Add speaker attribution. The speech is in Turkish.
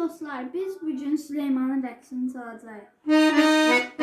Speaker 1: dostlar, biz bugün Süleyman'ın rəqsini çalacağıq.